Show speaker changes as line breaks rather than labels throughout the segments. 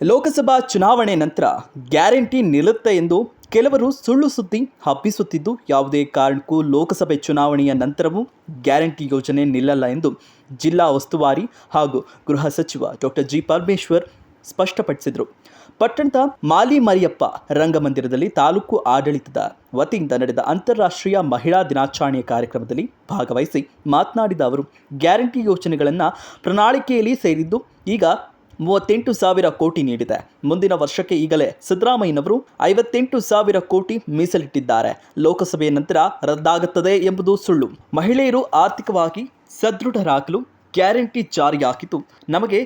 ಲೋಕಸಭಾ ಚುನಾವಣೆ ನಂತರ ಗ್ಯಾರಂಟಿ ನಿಲ್ಲುತ್ತೆ ಎಂದು ಕೆಲವರು ಸುಳ್ಳು ಸುದ್ದಿ ಹಬ್ಬಿಸುತ್ತಿದ್ದು, ಯಾವುದೇ ಕಾರಣಕ್ಕೂ ಲೋಕಸಭೆ ಚುನಾವಣೆಯ ನಂತರವೂ ಗ್ಯಾರಂಟಿ ಯೋಜನೆ ನಿಲ್ಲಲ್ಲ ಎಂದು ಜಿಲ್ಲಾ ಉಸ್ತುವಾರಿ ಹಾಗೂ ಗೃಹ ಸಚಿವ ಡಾಕ್ಟರ್ ಜಿ. ಪರಮೇಶ್ವರ್ ಸ್ಪಷ್ಟಪಡಿಸಿದರು. ಪಟ್ಟಣದ ಮಾಲಿ ಮರಿಯಪ್ಪ ರಂಗಮಂದಿರದಲ್ಲಿ ತಾಲೂಕು ಆಡಳಿತದ ವತಿಯಿಂದ ನಡೆದ ಅಂತಾರಾಷ್ಟ್ರೀಯ ಮಹಿಳಾ ದಿನಾಚರಣೆಯ ಕಾರ್ಯಕ್ರಮದಲ್ಲಿ ಭಾಗವಹಿಸಿ ಮಾತನಾಡಿದ ಅವರು, ಗ್ಯಾರಂಟಿ ಯೋಜನೆಗಳನ್ನು ಪ್ರಣಾಳಿಕೆಯಲ್ಲಿ ಸೇರಿದ್ದು, ಈಗ ಮೂವತ್ತೆಂಟು ಸಾವಿರ ಕೋಟಿ ನೀಡಿದೆ. ಮುಂದಿನ ವರ್ಷಕ್ಕೆ ಈಗಲೇ ಸಿದ್ದರಾಮಯ್ಯನವರು ಐವತ್ತೆಂಟು ಸಾವಿರ ಕೋಟಿ ಮೀಸಲಿಟ್ಟಿದ್ದಾರೆ. ಲೋಕಸಭೆಯ ನಂತರ ರದ್ದಾಗುತ್ತದೆ ಎಂಬುದು ಸುಳ್ಳು. ಮಹಿಳೆಯರು ಆರ್ಥಿಕವಾಗಿ ಸದೃಢರಾಗಲು ಗ್ಯಾರಂಟಿ ಜಾರಿಯಾಗಿದ್ದು, ನಮಗೆ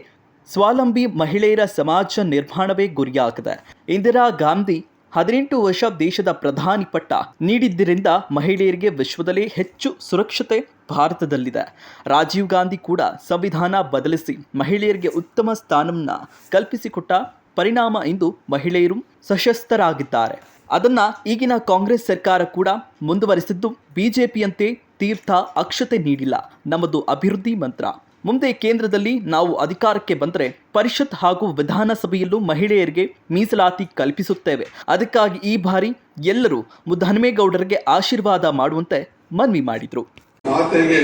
ಸ್ವಾವಲಂಬಿ ಮಹಿಳೆಯರ ಸಮಾಜ ನಿರ್ಮಾಣವೇ ಗುರಿಯಾಗಿದೆ. ಇಂದಿರಾ ಗಾಂಧಿ ಹದಿನೆಂಟು ವರ್ಷ ದೇಶದ ಪ್ರಧಾನಿ ಪಟ್ಟ ನೀಡಿದ್ದರಿಂದ ಮಹಿಳೆಯರಿಗೆ ವಿಶ್ವದಲ್ಲೇ ಹೆಚ್ಚು ಸುರಕ್ಷತೆ ಭಾರತದಲ್ಲಿದೆ. ರಾಜೀವ್ ಗಾಂಧಿ ಕೂಡ ಸಂವಿಧಾನ ಬದಲಿಸಿ ಮಹಿಳೆಯರಿಗೆ ಉತ್ತಮ ಸ್ಥಾನವನ್ನು ಕಲ್ಪಿಸಿಕೊಟ್ಟ ಪರಿಣಾಮ ಇಂದು ಮಹಿಳೆಯರು ಸಶಸ್ತರಾಗಿದ್ದಾರೆ. ಅದನ್ನು ಈಗಿನ ಕಾಂಗ್ರೆಸ್ ಸರ್ಕಾರ ಕೂಡ ಮುಂದುವರಿಸಿದ್ದು ಬಿಜೆಪಿಯಂತೆ ತೀರ್ಥ ಅಕ್ಷತೆ ನೀಡಿಲ್ಲ. ನಮ್ಮದು ಅಭಿವೃದ್ಧಿ ಮಂತ್ರ. ಮುಂದೆ ಕೇಂದ್ರದಲ್ಲಿ ನಾವು ಅಧಿಕಾರಕ್ಕೆ ಬಂದರೆ ಪರಿಷತ್ ಹಾಗೂ ವಿಧಾನಸಭೆಯಲ್ಲೂ ಮಹಿಳೆಯರಿಗೆ ಮೀಸಲಾತಿ ಕಲ್ಪಿಸುತ್ತೇವೆ. ಅದಕ್ಕಾಗಿ ಈ ಬಾರಿ ಎಲ್ಲರೂ ಮುದ್ದಹನುಮೇಗೌಡರಿಗೆ ಆಶೀರ್ವಾದ ಮಾಡುವಂತೆ ಮನವಿ ಮಾಡಿದರು.
ಖಾತೆಗೆ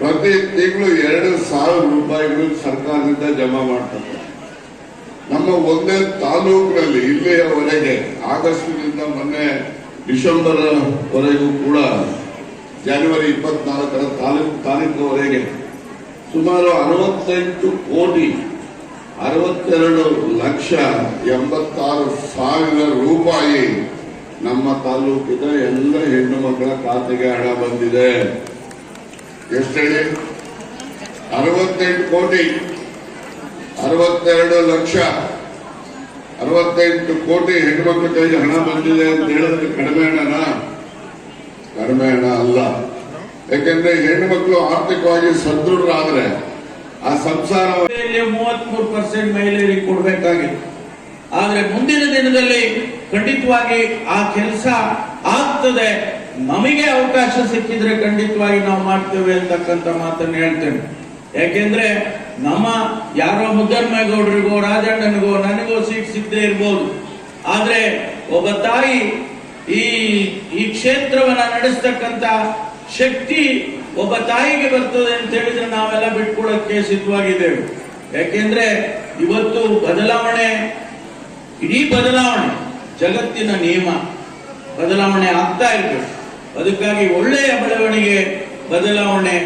ಪ್ರತಿ ತಿಂಗಳು ಎರಡು ಸಾವಿರ ರೂಪಾಯಿಗಳು ಸರ್ಕಾರದಿಂದ ಜಮಾ ಮಾಡ್ತಾರೆ. ನಮ್ಮ ಒಂದೇ ತಾಲೂಕಿನಲ್ಲಿ ಇಲ್ಲಿಯವರೆಗೆ ಆಗಸ್ಟ್ನಿಂದ ಮೊನ್ನೆ ಡಿಸೆಂಬರ್ ವರೆಗೂ ಕೂಡ ಜನವರಿ ಇಪ್ಪತ್ನಾಲ್ಕರ ತಾಲೂಕು ತಾಲೂಕಿನವರೆಗೆ ಸುಮಾರು ಅರವತ್ತೆಂಟು ಕೋಟಿ, ಅರವತ್ತೆರಡು ಲಕ್ಷ ಎಂಬತ್ತಾರು ಸಾವಿರ ರೂಪಾಯಿ ನಮ್ಮ ತಾಲೂಕಿನ ಎಲ್ಲ ಹೆಣ್ಣು ಮಕ್ಕಳ ಖಾತೆಗೆ ಹಣ ಬಂದಿದೆ. ಎಷ್ಟು ಹೇಳಿ ಅರವತ್ತೆಂಟು ಕೋಟಿ. ಅರವತ್ತೆರಡು ಲಕ್ಷ. ಅರವತ್ತೆಂಟು ಕೋಟಿ ಹೆಣ್ಮಕ್ಳ ಕೈಗೆ ಹಣ ಬಂದಿದೆ ಅಂತ ಹೇಳಿದ್ರೆ ಕಡಿಮೆ ಹಣನ? ಕಡಿಮೆ ಹಣ ಅಲ್ಲ. ಯಾಕೆಂದ್ರೆ ಹೆಣ್ಮಕ್ಳು ಆರ್ಥಿಕವಾಗಿ ಸದೃಢರಾದ್ರೆ ಆ ಸಂಸಾರ
ಮೂವತ್ಮೂರು ಪರ್ಸೆಂಟ್ ಮಹಿಳೆಯರಿಗೆ ಕೊಡಬೇಕಾಗಿತ್ತು. ಆದ್ರೆ ಮುಂದಿನ ದಿನದಲ್ಲಿ ಖಂಡಿತವಾಗಿ ಆ ಕೆಲಸ ಆಗ್ತದೆ. ನಮಗೆ ಅವಕಾಶ ಸಿಕ್ಕಿದ್ರೆ ಖಂಡಿತವಾಗಿ ನಾವು ಮಾಡ್ತೇವೆ ಅಂತಕ್ಕಂಥ ಮಾತನ್ನು ಹೇಳ್ತೇನೆ. ಯಾಕೆಂದ್ರೆ ನಮ್ಮ ಯಾರೋ ಮುದ್ದನ್ಮೇಗೌಡರಿಗೋ ರಾಜಣ್ಣನಿಗೋ, ನನಗೋ ಸೀಟ್ ಸಿಗದೆ ಇರ್ಬೋದು. ಆದ್ರೆ ಒಬ್ಬ ತಾಯಿ ಈ ಈ ಕ್ಷೇತ್ರವನ್ನ ನಡೆಸ್ತಕ್ಕಂತ ಶಕ್ತಿ ಒಬ್ಬ ತಾಯಿಗೆ ಬರ್ತದೆ ಅಂತ ಹೇಳಿದ್ರೆ ನಾವೆಲ್ಲ ಬಿಟ್ಕೊಡಕ್ಕೆ ಸಿದ್ಧವಾಗಿದ್ದೇವೆ ಯಾಕೆಂದ್ರೆ ಇವತ್ತು ಬದಲಾವಣೆ, ಇಡೀ ಬದಲಾವಣೆ ಜಗತ್ತಿನ ನಿಯಮ. ಬದಲಾವಣೆ ಆಗ್ತಾ ಇರ್ಬೇಕು ಅದಕ್ಕಾಗಿ ಒಳ್ಳೆಯ ಬೆಳವಣಿಗೆ ಬದಲಾವಣೆ